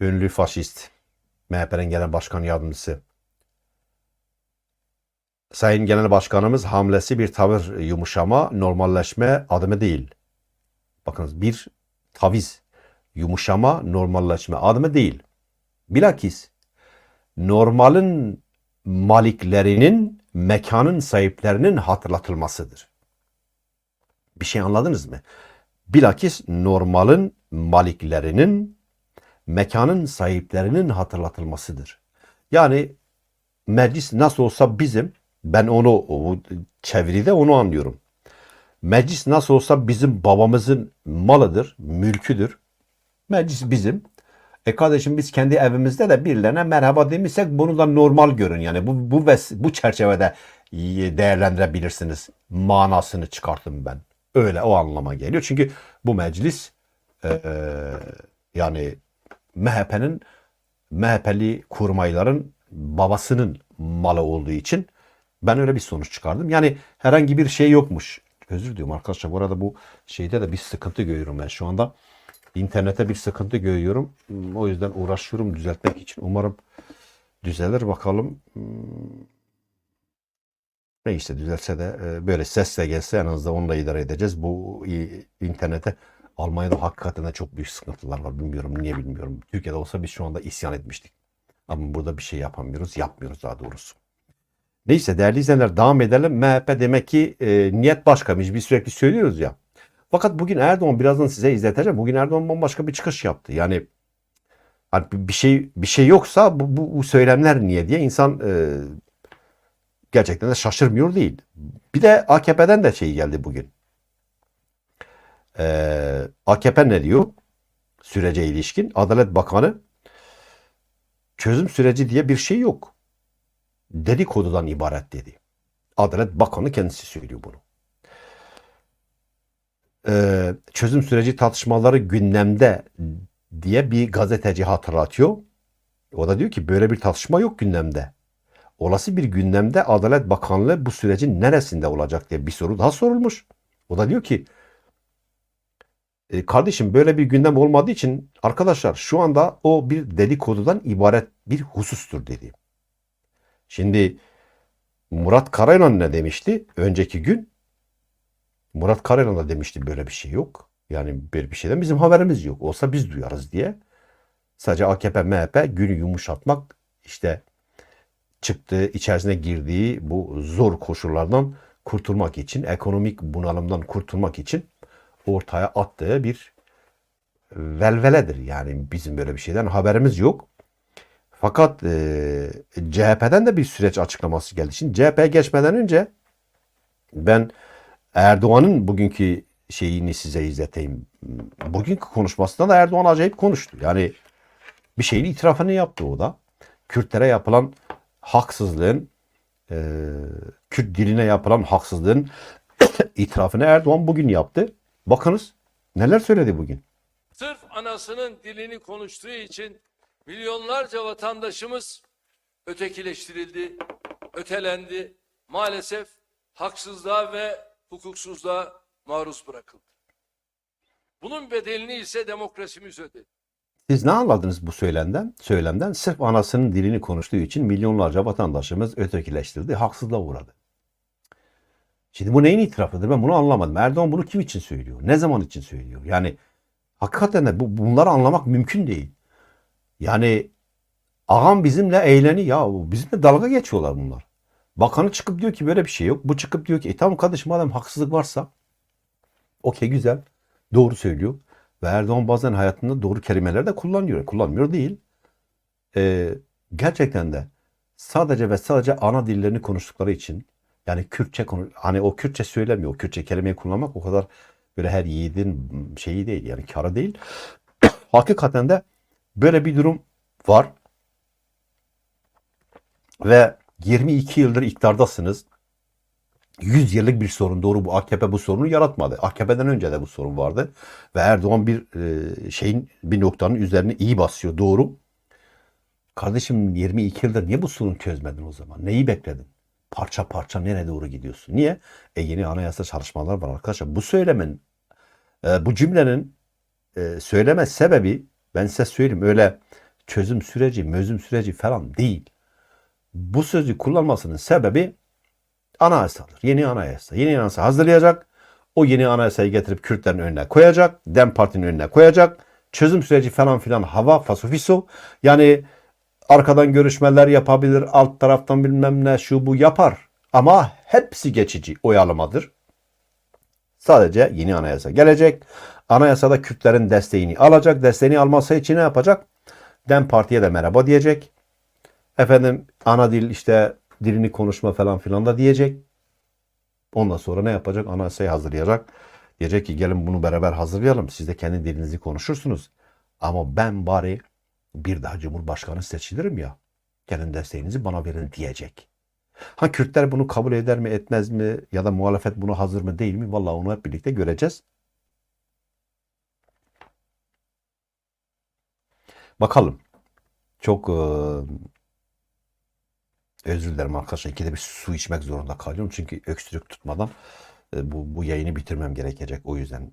ünlü faşist, MHP'nin genel başkan yardımcısı. Sayın Genel Başkanımız hamlesi bir tavır yumuşama, normalleşme adımı değil. Bakınız bir taviz, yumuşama, normalleşme adımı değil. Bilakis normalin maliklerinin, mekanın sahiplerinin hatırlatılmasıdır. Bir şey anladınız mı? Bilakis normalin maliklerinin, mekanın sahiplerinin hatırlatılmasıdır. Yani meclis nasıl olsa bizim, ben onu o çeviride onu anlıyorum. Meclis nasıl olsa bizim babamızın malıdır, mülküdür. Meclis bizim. E kardeşim biz kendi evimizde de birilerine merhaba demişsek bunu da normal görün. Yani bu, bu, bu çerçevede değerlendirebilirsiniz. Manasını çıkarttım ben. Öyle o anlama geliyor. Çünkü bu meclis e, e, yani MHP'nin MHP'li kurmayların babasının malı olduğu için ben öyle bir sonuç çıkardım. Yani herhangi bir şey yokmuş. Özür diliyorum arkadaşlar. Bu arada bu şeyde de bir sıkıntı görüyorum ben şu anda. İnternete bir sıkıntı görüyorum. O yüzden uğraşıyorum düzeltmek için. Umarım düzelir bakalım. Hmm. Neyse düzelse de e, böyle sesle gelse en azından onunla idare edeceğiz. Bu internete Almanya'da hakikaten de çok büyük sıkıntılar var. Bilmiyorum niye bilmiyorum. Türkiye'de olsa biz şu anda isyan etmiştik. Ama burada bir şey yapamıyoruz. Yapmıyoruz daha doğrusu. Neyse değerli izleyenler devam edelim. MHP demek ki e, niyet başkaymış. Biz sürekli söylüyoruz ya. Fakat bugün Erdoğan birazdan size izleteceğim. Bugün Erdoğan bambaşka bir çıkış yaptı. Yani hani bir şey bir şey yoksa bu, bu, bu söylemler niye diye insan e, gerçekten de şaşırmıyor değil. Bir de AKP'den de şey geldi bugün. E, AKP ne diyor? Sürece ilişkin. Adalet Bakanı çözüm süreci diye bir şey yok. Dedikodudan ibaret dedi. Adalet Bakanı kendisi söylüyor bunu. Ee, çözüm süreci tartışmaları gündemde diye bir gazeteci hatırlatıyor. O da diyor ki böyle bir tartışma yok gündemde. Olası bir gündemde Adalet Bakanlığı bu sürecin neresinde olacak diye bir soru daha sorulmuş. O da diyor ki "E, kardeşim böyle bir gündem olmadığı için arkadaşlar şu anda o bir dedikodudan ibaret bir husustur dedi. Şimdi Murat Karayılan ne demişti? Önceki gün Murat Karayılan da demişti böyle bir şey yok. Yani böyle bir şeyden bizim haberimiz yok. Olsa biz duyarız diye. Sadece AKP, MHP günü yumuşatmak işte çıktığı, içerisine girdiği bu zor koşullardan kurtulmak için, ekonomik bunalımdan kurtulmak için ortaya attığı bir velveledir. Yani bizim böyle bir şeyden haberimiz yok. Fakat e, CHP'den de bir süreç açıklaması geldi. Şimdi CHP'ye geçmeden önce ben Erdoğan'ın bugünkü şeyini size izleteyim. Bugünkü konuşmasında da Erdoğan acayip konuştu. Yani bir şeyin itirafını yaptı o da. Kürtlere yapılan haksızlığın, e, Kürt diline yapılan haksızlığın itirafını Erdoğan bugün yaptı. Bakınız neler söyledi bugün. Sırf anasının dilini konuştuğu için milyonlarca vatandaşımız ötekileştirildi, ötelendi. Maalesef haksızlığa ve hukuksuzluğa maruz bırakıldı. Bunun bedelini ise demokrasimiz ödedi. Siz ne anladınız bu söylemden? Söylemden sırf anasının dilini konuştuğu için milyonlarca vatandaşımız ötekileştirildi, haksızlığa uğradı. Şimdi bu neyin itirafıdır? Ben bunu anlamadım. Erdoğan bunu kim için söylüyor? Ne zaman için söylüyor? Yani hakikaten de bu, bunları anlamak mümkün değil. Yani ağam bizimle eğleni ya bizimle dalga geçiyorlar bunlar. Bakanı çıkıp diyor ki böyle bir şey yok. Bu çıkıp diyor ki e tamam kardeşim madem haksızlık varsa okey güzel doğru söylüyor. Ve Erdoğan bazen hayatında doğru kelimeler de kullanıyor. Kullanmıyor değil. Ee, gerçekten de sadece ve sadece ana dillerini konuştukları için yani Kürtçe konu hani o Kürtçe söylemiyor. O Kürtçe kelimeyi kullanmak o kadar böyle her yiğidin şeyi değil yani karı değil. Hakikaten de böyle bir durum var. Ve 22 yıldır iktidardasınız. 100 yıllık bir sorun. Doğru bu AKP bu sorunu yaratmadı. AKP'den önce de bu sorun vardı. Ve Erdoğan bir e, şeyin bir noktanın üzerine iyi basıyor. Doğru. Kardeşim 22 yıldır niye bu sorunu çözmedin o zaman? Neyi bekledin? Parça parça nereye doğru gidiyorsun? Niye? E yeni anayasa çalışmalar var arkadaşlar. Bu söylemin, e, bu cümlenin e, söyleme sebebi ben size söyleyeyim öyle çözüm süreci, mözüm süreci falan değil. Bu sözü kullanmasının sebebi anayasadır. Yeni anayasa. Yeni anayasa hazırlayacak. O yeni anayasayı getirip Kürtlerin önüne koyacak. Dem Parti'nin önüne koyacak. Çözüm süreci falan filan hava fasofiso. Yani arkadan görüşmeler yapabilir. Alt taraftan bilmem ne şu bu yapar. Ama hepsi geçici oyalamadır. Sadece yeni anayasa gelecek. Anayasada Kürtlerin desteğini alacak. Desteğini alması için ne yapacak? Dem Parti'ye de merhaba diyecek. Efendim ana dil işte dilini konuşma falan filan da diyecek. Ondan sonra ne yapacak? Anayasayı hazırlayacak. Diyecek ki gelin bunu beraber hazırlayalım. Siz de kendi dilinizi konuşursunuz. Ama ben bari bir daha Cumhurbaşkanı seçilirim ya. Gelin desteğinizi bana verin diyecek. Ha Kürtler bunu kabul eder mi etmez mi ya da muhalefet bunu hazır mı değil mi? Vallahi onu hep birlikte göreceğiz. Bakalım. Çok eee, özür dilerim arkadaşlar. İkide bir su içmek zorunda kalıyorum. Çünkü öksürük tutmadan e, bu, bu yayını bitirmem gerekecek. O yüzden